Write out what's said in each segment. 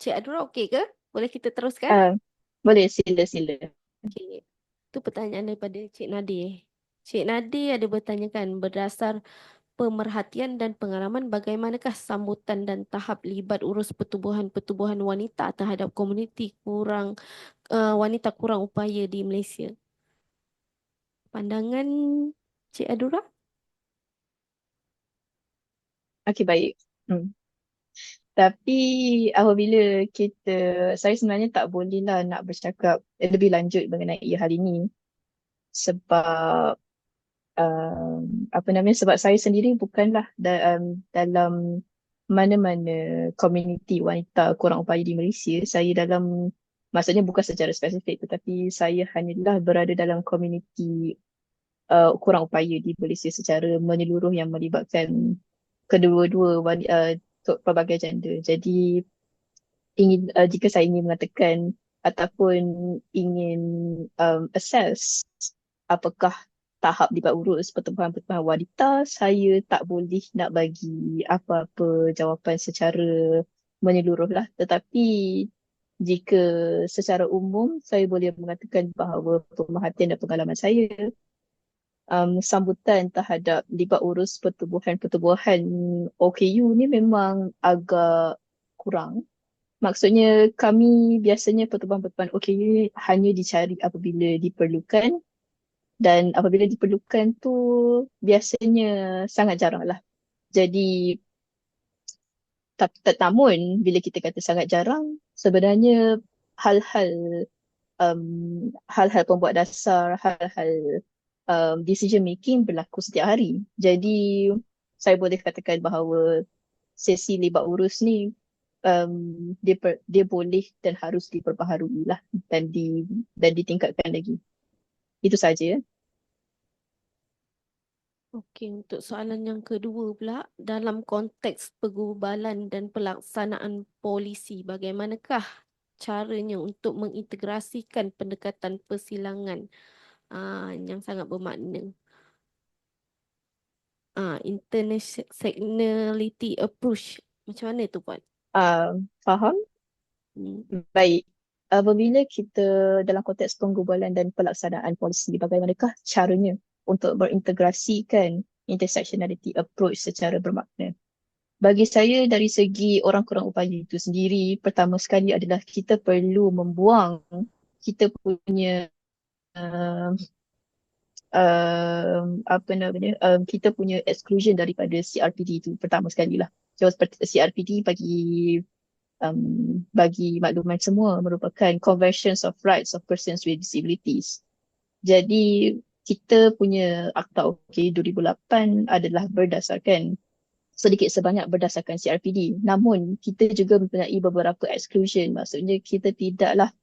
Cik Adura okey ke? Boleh kita teruskan? Uh, boleh, sila sila. Okey. Itu pertanyaan daripada Cik Nadir. Cik Nadir ada bertanyakan berdasar pemerhatian dan pengalaman bagaimanakah sambutan dan tahap libat urus pertubuhan-pertubuhan wanita terhadap komuniti kurang uh, wanita kurang upaya di Malaysia? Pandangan Cik Adura? Okey, baik. Hmm. Tapi apabila kita, saya sebenarnya tak boleh lah nak bercakap lebih lanjut mengenai hal ini. Sebab um, apa namanya sebab saya sendiri bukanlah da, um, dalam mana-mana komuniti wanita kurang upaya di Malaysia saya dalam maksudnya bukan secara spesifik tetapi saya hanyalah berada dalam komuniti uh, kurang upaya di Malaysia secara menyeluruh yang melibatkan kedua-dua uh, pelbagai gender jadi ingin uh, jika saya ingin mengatakan ataupun ingin um, assess apakah tahap libat urus pertubuhan-pertubuhan wanita, saya tak boleh nak bagi apa-apa jawapan secara menyeluruh lah. Tetapi jika secara umum saya boleh mengatakan bahawa pemerhatian dan pengalaman saya um, sambutan terhadap libat urus pertubuhan-pertubuhan OKU ni memang agak kurang. Maksudnya kami biasanya pertubuhan-pertubuhan OKU hanya dicari apabila diperlukan dan apabila diperlukan tu biasanya sangat jarang lah. Jadi tak, tak, namun bila kita kata sangat jarang sebenarnya hal-hal um, hal-hal pembuat dasar, hal-hal um, decision making berlaku setiap hari. Jadi saya boleh katakan bahawa sesi libat urus ni um, dia, per, dia boleh dan harus diperbaharui lah dan, di, dan ditingkatkan lagi. Itu saja. Okey, untuk soalan yang kedua pula, dalam konteks pergubalan dan pelaksanaan polisi, bagaimanakah caranya untuk mengintegrasikan pendekatan persilangan uh, yang sangat bermakna? Uh, internationality approach, macam mana tu Puan? Uh, faham? Hmm. Baik. Apabila kita dalam konteks penggubalan dan pelaksanaan polisi, bagaimanakah caranya untuk berintegrasikan intersectionality approach secara bermakna. Bagi saya dari segi orang kurang upaya itu sendiri, pertama sekali adalah kita perlu membuang kita punya uh, uh, apa namanya uh, kita punya exclusion daripada CRPD itu pertama sekali lah. So CRPD bagi um, bagi makluman semua merupakan Conventions of Rights of Persons with Disabilities. Jadi kita punya Akta OK 2008 adalah berdasarkan sedikit sebanyak berdasarkan CRPD. Namun kita juga mempunyai beberapa exclusion. Maksudnya kita tidaklah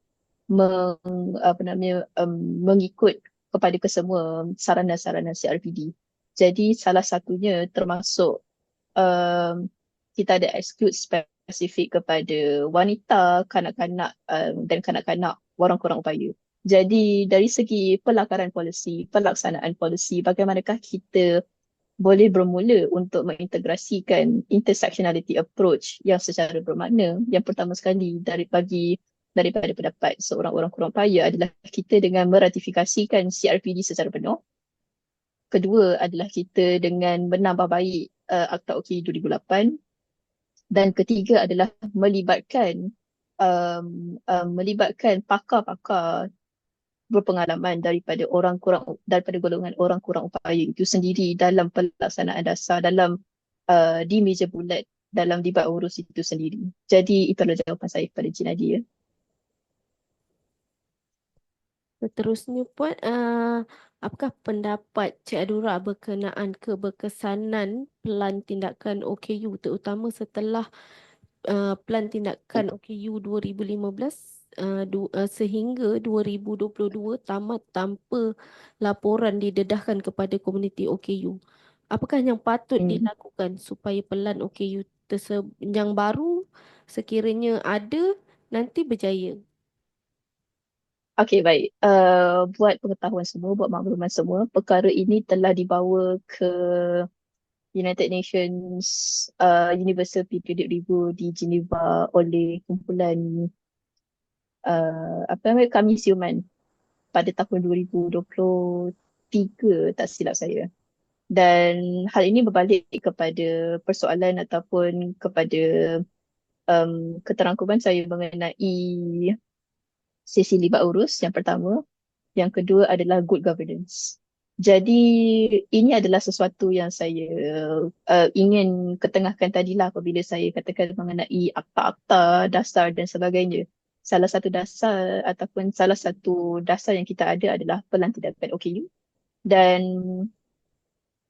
meng, apa namanya um, mengikut kepada kesemua saranan-saranan CRPD. Jadi salah satunya termasuk um, kita ada exclude spesifik kepada wanita, kanak-kanak um, dan kanak-kanak orang kurang upaya. Jadi dari segi pelakaran polisi, pelaksanaan polisi, bagaimanakah kita boleh bermula untuk mengintegrasikan intersectionality approach yang secara bermakna. Yang pertama sekali dari bagi daripada pendapat seorang orang kurang payah adalah kita dengan meratifikasikan CRPD secara penuh. Kedua adalah kita dengan menambah baik uh, Akta OK 2008. Dan ketiga adalah melibatkan um, um, melibatkan pakar-pakar berpengalaman daripada orang kurang daripada golongan orang kurang upaya itu sendiri dalam pelaksanaan dasar dalam uh, di meja bulat dalam dibat urus itu sendiri. Jadi itu adalah jawapan saya kepada Cik Nadia. Seterusnya Puan, uh, apakah pendapat Cik Adura berkenaan keberkesanan pelan tindakan OKU terutama setelah uh, pelan tindakan OKU 2015 uh, du, uh, sehingga 2022 tamat tanpa laporan didedahkan kepada komuniti OKU. Apakah yang patut hmm. dilakukan supaya pelan OKU yang baru sekiranya ada nanti berjaya? Okey baik. Uh, buat pengetahuan semua, buat makluman semua, perkara ini telah dibawa ke United Nations uh, Universal Periodic Review di Geneva oleh kumpulan uh, apa namanya kami siuman pada tahun 2023 tak silap saya. Dan hal ini berbalik kepada persoalan ataupun kepada um, keterangkuman saya mengenai sesi libat urus yang pertama. Yang kedua adalah good governance. Jadi ini adalah sesuatu yang saya uh, ingin ketengahkan tadilah apabila saya katakan mengenai akta-akta, dasar dan sebagainya. Salah satu dasar ataupun salah satu dasar yang kita ada adalah pelantidakan OKU. Dan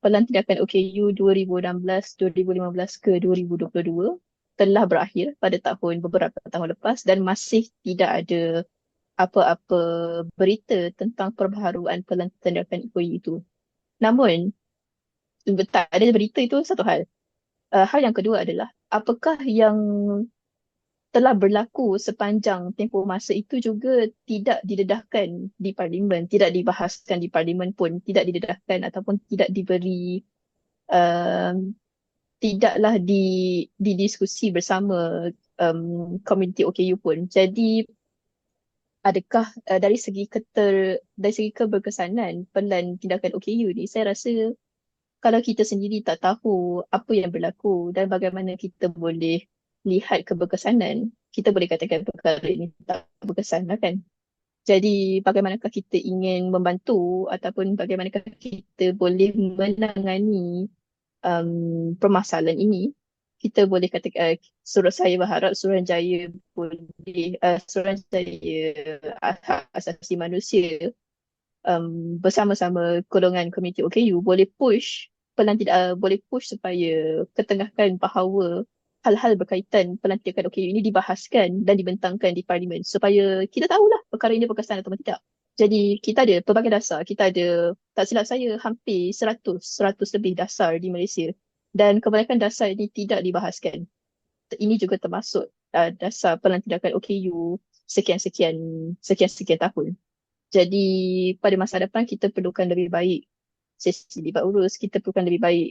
pelantidakan OKU 2016-2015 ke 2022 telah berakhir pada tahun beberapa tahun lepas dan masih tidak ada apa-apa berita tentang perbaharuan pelantikan IPOI itu. Namun, tak ada berita itu satu hal. Uh, hal yang kedua adalah, apakah yang telah berlaku sepanjang tempoh masa itu juga tidak didedahkan di parlimen, tidak dibahaskan di parlimen pun, tidak didedahkan ataupun tidak diberi, uh, tidaklah di, didiskusi bersama um, komuniti OKU pun. Jadi, adakah uh, dari segi keter dari segi keberkesanan pelan tindakan OKU ni saya rasa kalau kita sendiri tak tahu apa yang berlaku dan bagaimana kita boleh lihat keberkesanan kita boleh katakan perkara ini tak berkesan lah kan. Jadi bagaimanakah kita ingin membantu ataupun bagaimanakah kita boleh menangani um, permasalahan ini kita boleh kata uh, suruh saya berharap Suruhanjaya boleh uh, Suruhanjaya hak asasi manusia um, bersama-sama golongan komuniti OKU boleh push pelantik uh, boleh push supaya ketengahkan bahawa hal-hal berkaitan pelantikan OKU ini dibahaskan dan dibentangkan di parlimen supaya kita tahulah perkara ini berkesan atau tidak. Jadi kita ada pelbagai dasar. Kita ada, tak silap saya, hampir 100, 100 lebih dasar di Malaysia dan kebanyakan dasar ini tidak dibahaskan. Ini juga termasuk uh, dasar pelantikan OKU sekian-sekian sekian-sekian tahun. Jadi pada masa depan kita perlukan lebih baik sesi libat urus, kita perlukan lebih baik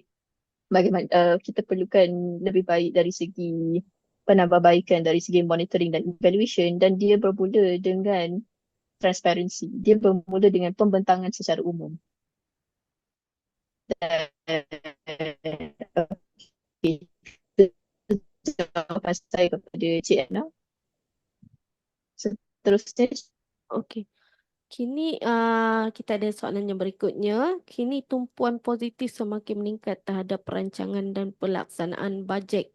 bagaimana uh, kita perlukan lebih baik dari segi penambahbaikan dari segi monitoring dan evaluation dan dia bermula dengan transparansi. Dia bermula dengan pembentangan secara umum. Dan jawapan saya kepada Cik Anna. Seterusnya. Okey. Kini uh, kita ada soalan yang berikutnya. Kini tumpuan positif semakin meningkat terhadap perancangan dan pelaksanaan bajet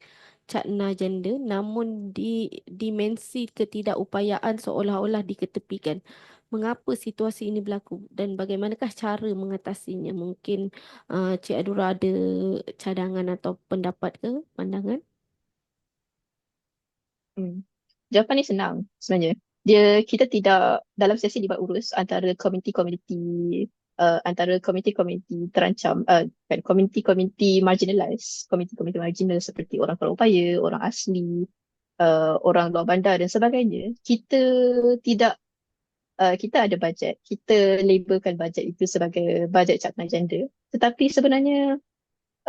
Cakna Agenda namun di dimensi ketidakupayaan seolah-olah diketepikan mengapa situasi ini berlaku dan bagaimanakah cara mengatasinya? Mungkin uh, Cik Adura ada cadangan atau pendapat ke, pandangan? Hmm. Jawapan ni senang sebenarnya. Dia kita tidak dalam sesi libat urus antara komuniti-komuniti uh, antara komuniti-komuniti terancam uh, kan komuniti-komuniti marginalized, komuniti-komuniti marginal seperti orang kurang upaya, orang asli, uh, orang luar bandar dan sebagainya. Kita tidak uh, kita ada bajet, kita labelkan bajet itu sebagai bajet cakna gender. Tetapi sebenarnya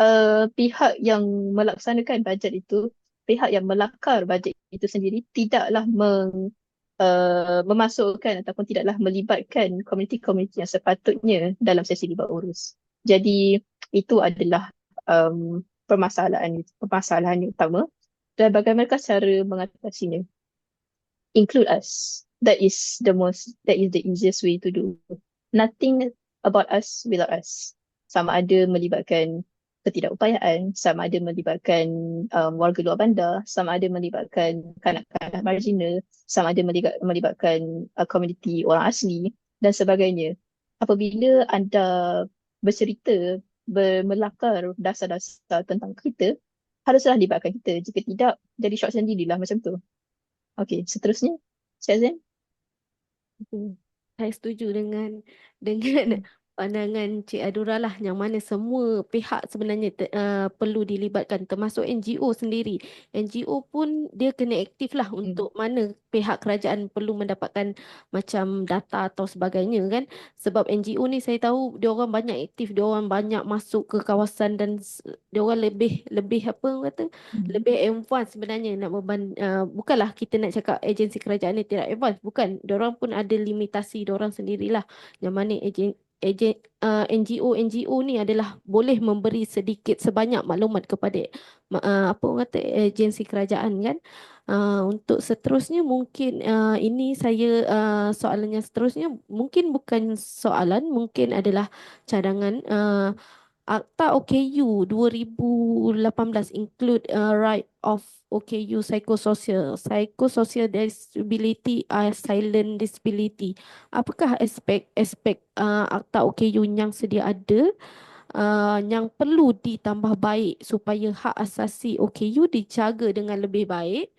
uh, pihak yang melaksanakan bajet itu, pihak yang melakar bajet itu sendiri tidaklah meng, uh, memasukkan ataupun tidaklah melibatkan komuniti-komuniti yang sepatutnya dalam sesi libat urus. Jadi itu adalah um, permasalahan permasalahan utama dan bagaimana cara mengatasinya. Include us that is the most that is the easiest way to do. Nothing about us without us. Sama ada melibatkan ketidakupayaan sama ada melibatkan um, warga luar bandar sama ada melibatkan kanak-kanak marginal sama ada melibat, melibatkan uh, komuniti orang asli dan sebagainya. Apabila anda bercerita melakar dasar-dasar tentang kita haruslah libatkan kita. Jika tidak jadi short sendirilah macam tu. Okey seterusnya Cik Hmm, Saya setuju dengan dengan. Pandangan Cik Adura lah yang mana semua pihak sebenarnya te, uh, perlu dilibatkan termasuk NGO sendiri. NGO pun dia kena aktif lah Hmm. untuk mana pihak kerajaan perlu mendapatkan macam data atau sebagainya kan. Sebab NGO ni saya tahu dia orang banyak aktif, dia orang banyak masuk ke kawasan dan dia orang lebih lebih apa orang kata Hmm. lebih advance sebenarnya nak beban uh, bukanlah kita nak cakap agensi kerajaan ni tidak advance bukan dia orang pun ada limitasi dia orang sendirilah yang mana ejen ejen uh, ni adalah boleh memberi sedikit sebanyak maklumat kepada uh, apa kata agensi kerajaan kan. Uh, untuk seterusnya mungkin ini saya soalan yang seterusnya mungkin bukan soalan mungkin adalah cadangan Akta OKU 2018 include right of OKU psychosocial. Psychosocial disability are silent disability. Apakah aspek-aspek uh, Akta OKU yang sedia ada uh, yang perlu ditambah baik supaya hak asasi OKU dijaga dengan lebih baik?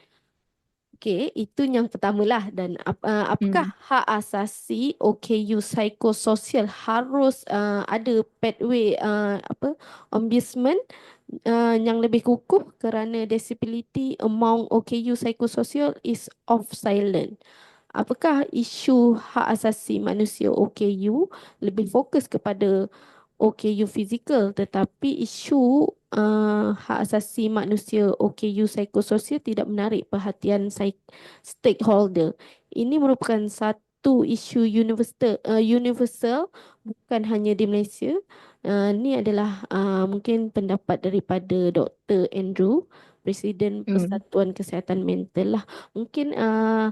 Okey, itu yang pertama lah. Dan uh, apakah Hmm. hak asasi OKU psikososial harus uh, ada pathway uh, apa ombudsman uh, yang lebih kukuh kerana disability among OKU psikososial is of silent. Apakah isu hak asasi manusia OKU lebih fokus kepada OKU fizikal tetapi isu uh, hak asasi manusia OKU psikososial tidak menarik perhatian stakeholder. Ini merupakan satu isu universal uh, universal bukan hanya di Malaysia. Uh, ini adalah uh, mungkin pendapat daripada Dr. Andrew, Presiden Hmm. Persatuan Kesihatan Mental lah. Mungkin uh,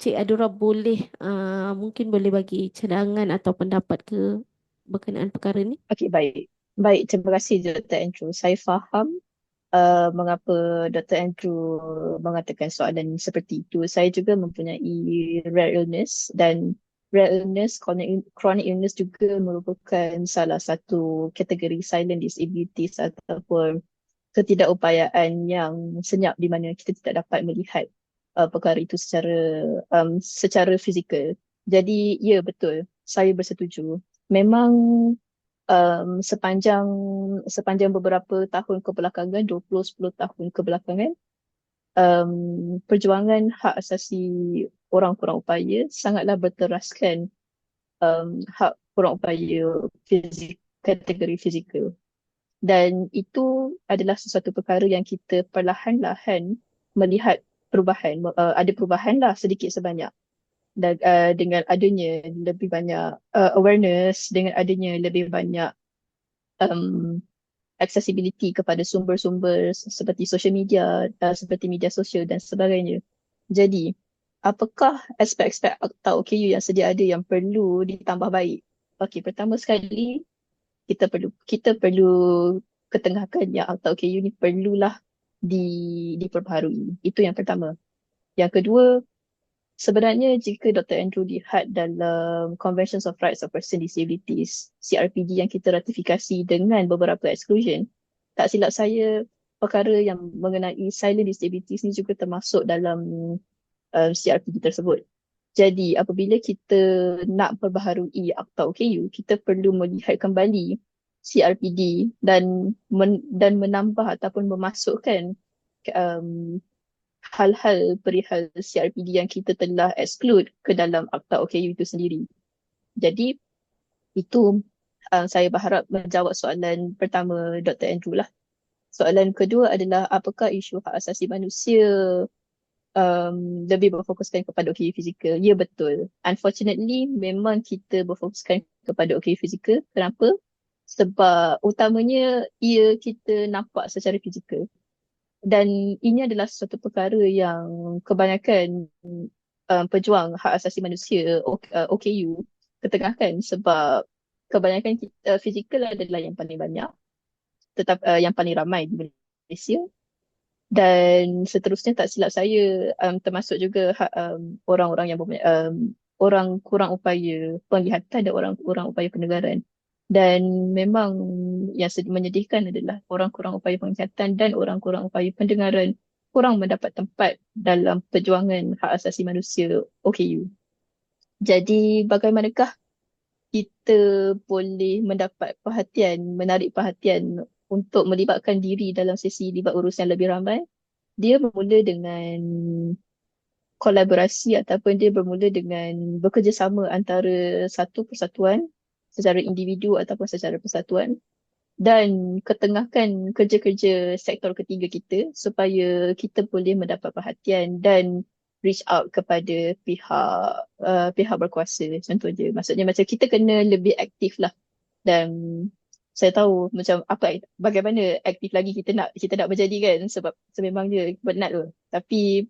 Cik Adura boleh uh, mungkin boleh bagi cadangan atau pendapat ke berkenaan perkara ni? Okey, baik. Baik, terima kasih Dr. Andrew. Saya faham uh, mengapa Dr. Andrew mengatakan soalan seperti itu. Saya juga mempunyai rare illness dan rare illness, chronic, chronic illness juga merupakan salah satu kategori silent disabilities ataupun ketidakupayaan yang senyap di mana kita tidak dapat melihat uh, perkara itu secara um, secara fizikal. Jadi ya betul, saya bersetuju. Memang um, sepanjang sepanjang beberapa tahun kebelakangan, 20-10 tahun kebelakangan, um, perjuangan hak asasi orang kurang upaya sangatlah berteraskan um, hak kurang upaya fizik, kategori fizikal. Dan itu adalah sesuatu perkara yang kita perlahan-lahan melihat perubahan. Uh, ada perubahan lah sedikit sebanyak. Dan, uh, dengan adanya lebih banyak uh, awareness, dengan adanya lebih banyak um, accessibility kepada sumber-sumber seperti social media, uh, seperti media sosial dan sebagainya. Jadi, apakah aspek-aspek akta OKU yang sedia ada yang perlu ditambah baik? Okey, pertama sekali kita perlu kita perlu ketengahkan yang akta OKU ni perlulah di diperbaharui. Itu yang pertama. Yang kedua, sebenarnya jika Dr. Andrew lihat dalam Conventions of Rights of Person Disabilities, CRPD yang kita ratifikasi dengan beberapa exclusion, tak silap saya perkara yang mengenai silent disabilities ni juga termasuk dalam uh, CRPD tersebut. Jadi apabila kita nak perbaharui Akta OKU, kita perlu melihat kembali CRPD dan men, dan menambah ataupun memasukkan um, hal-hal perihal CRPD yang kita telah exclude ke dalam Akta OKU itu sendiri. Jadi itu uh, saya berharap menjawab soalan pertama Dr. Andrew lah. Soalan kedua adalah apakah isu hak asasi manusia um, lebih berfokuskan kepada OKU fizikal. Ya betul. Unfortunately memang kita berfokuskan kepada OKU fizikal. Kenapa? Sebab utamanya ia kita nampak secara fizikal. Dan ini adalah sesuatu perkara yang kebanyakan um, pejuang hak asasi manusia uh, OKU ketengahkan sebab kebanyakan kita, uh, fizikal adalah yang paling banyak tetap uh, yang paling ramai di Malaysia. Dan seterusnya tak silap saya um, termasuk juga ha, um, orang-orang yang um, orang kurang upaya penglihatan dan orang kurang upaya pendengaran dan memang yang menyedihkan adalah orang kurang upaya penglihatan dan orang kurang upaya pendengaran kurang mendapat tempat dalam perjuangan hak asasi manusia OKU. Jadi bagaimanakah kita boleh mendapat perhatian, menarik perhatian untuk melibatkan diri dalam sesi libat urus yang lebih ramai, dia bermula dengan kolaborasi ataupun dia bermula dengan bekerjasama antara satu persatuan secara individu ataupun secara persatuan dan ketengahkan kerja-kerja sektor ketiga kita supaya kita boleh mendapat perhatian dan reach out kepada pihak uh, pihak berkuasa contohnya. Maksudnya macam kita kena lebih aktif lah. Dan saya tahu macam apa bagaimana aktif lagi kita nak kita nak berjadi kan sebab sememangnya penat tu. Tapi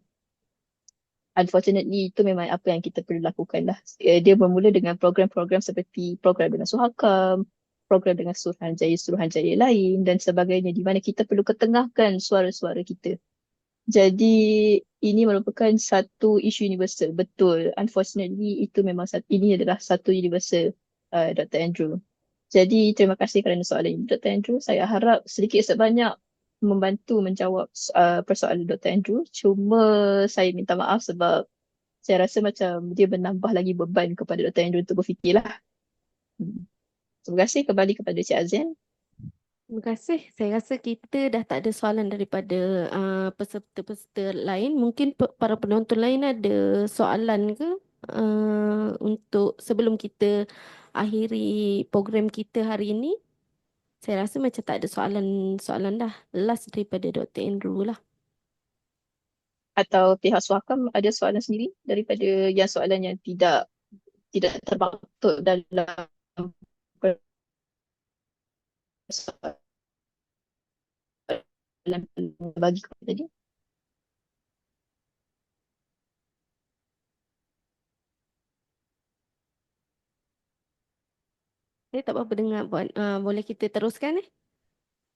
unfortunately itu memang apa yang kita perlu lakukan lah eh, dia bermula dengan program-program seperti program dengan Suhakam program dengan suruhanjaya-suruhanjaya lain dan sebagainya di mana kita perlu ketengahkan suara-suara kita jadi ini merupakan satu isu universal. Betul. Unfortunately itu memang satu, ini adalah satu universal uh, Dr. Andrew. Jadi terima kasih kerana soalan ini Dr. Andrew. Saya harap sedikit sebanyak membantu menjawab uh, persoalan Dr. Andrew. Cuma saya minta maaf sebab saya rasa macam dia menambah lagi beban kepada Dr. Andrew untuk berfikirlah. Hmm. Terima kasih kembali kepada Cik Azian. Terima kasih. Saya rasa kita dah tak ada soalan daripada uh, peserta-peserta lain. Mungkin pe- para penonton lain ada soalan ke uh, untuk sebelum kita akhiri program kita hari ini? Saya rasa macam tak ada soalan-soalan dah. Last daripada Dr. Andrew lah. Atau pihak suakam ada soalan sendiri daripada yang soalan yang tidak tidak termaktub dalam bagi kau tadi? Saya tak apa-apa dengar. Buat, uh, boleh kita teruskan eh?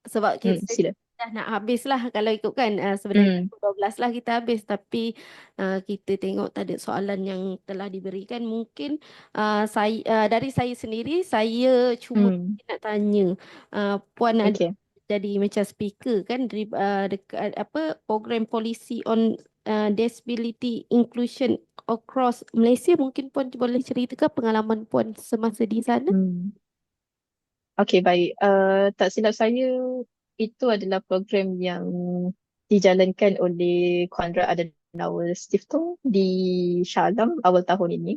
Sebab Hmm, kita sila. dah nak habis lah kalau ikutkan. Uh, sebenarnya Hmm. pukul 12 lah kita habis. Tapi uh, kita tengok tak ada soalan yang telah diberikan. Mungkin uh, saya uh, dari saya sendiri, saya cuma Hmm. nak tanya. Uh, Puan ada Okay. jadi macam speaker kan dari uh, dekat apa program policy on uh, disability inclusion across Malaysia mungkin puan boleh ceritakan pengalaman puan semasa di sana Hmm. Okay, baik. Uh, tak silap saya, itu adalah program yang dijalankan oleh Konrad Adenauer Stiftung di Shah Alam awal tahun ini.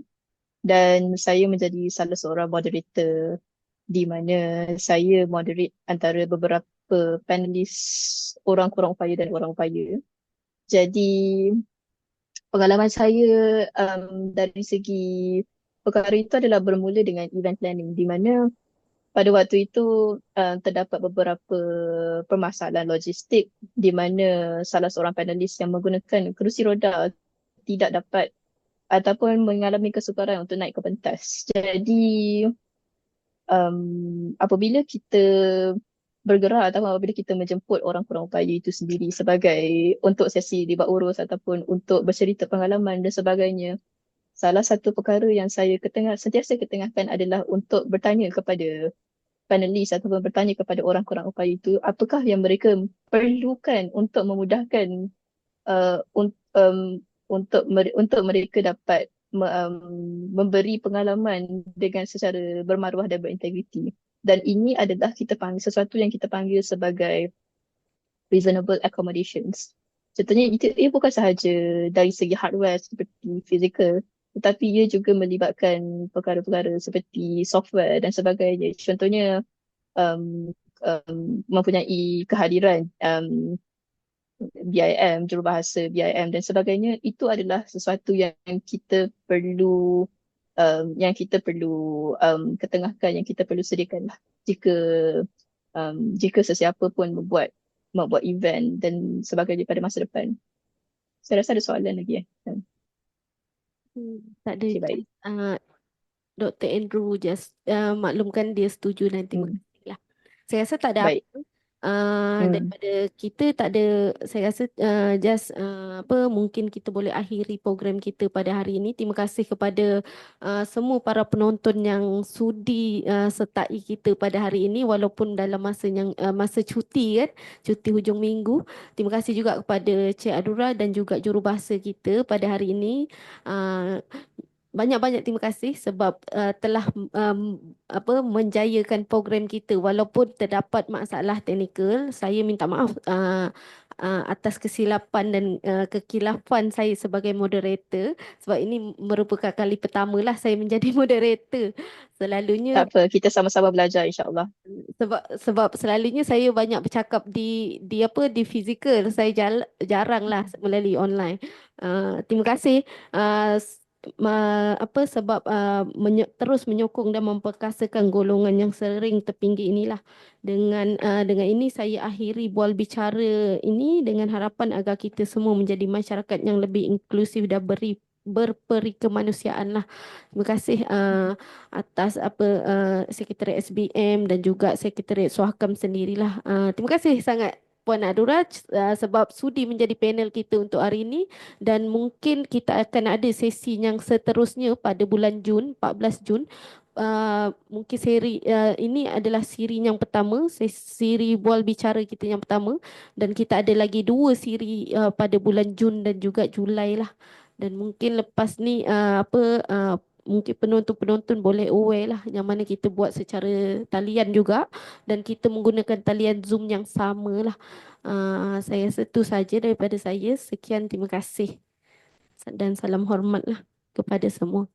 Dan saya menjadi salah seorang moderator di mana saya moderate antara beberapa panelis orang kurang upaya dan orang upaya. Jadi pengalaman saya um, dari segi perkara itu adalah bermula dengan event planning di mana pada waktu itu uh, terdapat beberapa permasalahan logistik di mana salah seorang panelis yang menggunakan kerusi roda tidak dapat ataupun mengalami kesukaran untuk naik ke pentas. Jadi um, apabila kita bergerak ataupun apabila kita menjemput orang kurang upaya itu sendiri sebagai untuk sesi libat urus ataupun untuk bercerita pengalaman dan sebagainya, salah satu perkara yang saya ketengah, sentiasa ketengahkan adalah untuk bertanya kepada panelis ataupun bertanya kepada orang kurang upaya itu apakah yang mereka perlukan untuk memudahkan uh, un, um, untuk mer- untuk mereka dapat me- um, memberi pengalaman dengan secara bermaruah dan berintegriti? Dan ini adalah kita panggil sesuatu yang kita panggil sebagai reasonable accommodations. Contohnya itu ia bukan sahaja dari segi hardware seperti fizikal tetapi ia juga melibatkan perkara-perkara seperti software dan sebagainya. Contohnya um, um, mempunyai kehadiran um, BIM, jurubahasa BIM dan sebagainya. Itu adalah sesuatu yang kita perlu um, yang kita perlu um, ketengahkan, yang kita perlu sediakan lah jika um, jika sesiapa pun membuat membuat event dan sebagainya pada masa depan. Saya rasa ada soalan lagi eh. Hmm, tak ada Okay, baik. just, uh, Dr. Andrew just uh, maklumkan dia setuju terima Hmm. lah. Saya rasa tak ada Baik. apa. Uh, Hmm. daripada kita tak ada saya rasa uh, just uh, apa mungkin kita boleh akhiri program kita pada hari ini. Terima kasih kepada uh, semua para penonton yang sudi uh, sertai kita pada hari ini walaupun dalam masa yang uh, masa cuti kan, cuti hujung minggu. Terima kasih juga kepada Cik Adura dan juga jurubahasa kita pada hari ini. Uh, banyak-banyak terima kasih sebab uh, telah um, apa menjayakan program kita walaupun terdapat masalah teknikal. Saya minta maaf uh, uh, atas kesilapan dan uh, kekilafan saya sebagai moderator sebab ini merupakan kali pertama lah saya menjadi moderator. Selalunya Tak apa, kita sama-sama belajar insyaAllah. sebab sebab selalunya saya banyak bercakap di di apa di fizikal. Saya jal, jarang lah melalui online. Uh, terima kasih. Uh, apa sebab uh, menye- terus menyokong dan memperkasakan golongan yang sering terpinggir inilah. Dengan uh, dengan ini saya akhiri bual bicara ini dengan harapan agar kita semua menjadi masyarakat yang lebih inklusif dan beri berperi kemanusiaan lah. Terima kasih uh, atas apa uh, Sekretariat SBM dan juga Sekretariat Suhakam sendirilah. Uh, terima kasih sangat Puan Adura uh, sebab sudi menjadi panel kita untuk hari ini. Dan mungkin kita akan ada sesi yang seterusnya pada bulan Jun 14 Jun. Uh, mungkin seri uh, ini adalah siri yang pertama siri bual bicara kita yang pertama. Dan kita ada lagi dua siri uh, pada bulan Jun dan juga Julai lah. Dan mungkin lepas ni uh, apa uh, mungkin penonton-penonton boleh aware lah yang mana kita buat secara talian juga dan kita menggunakan talian Zoom yang sama lah. Uh, saya rasa itu saja daripada saya. Sekian terima kasih dan salam hormat lah kepada semua.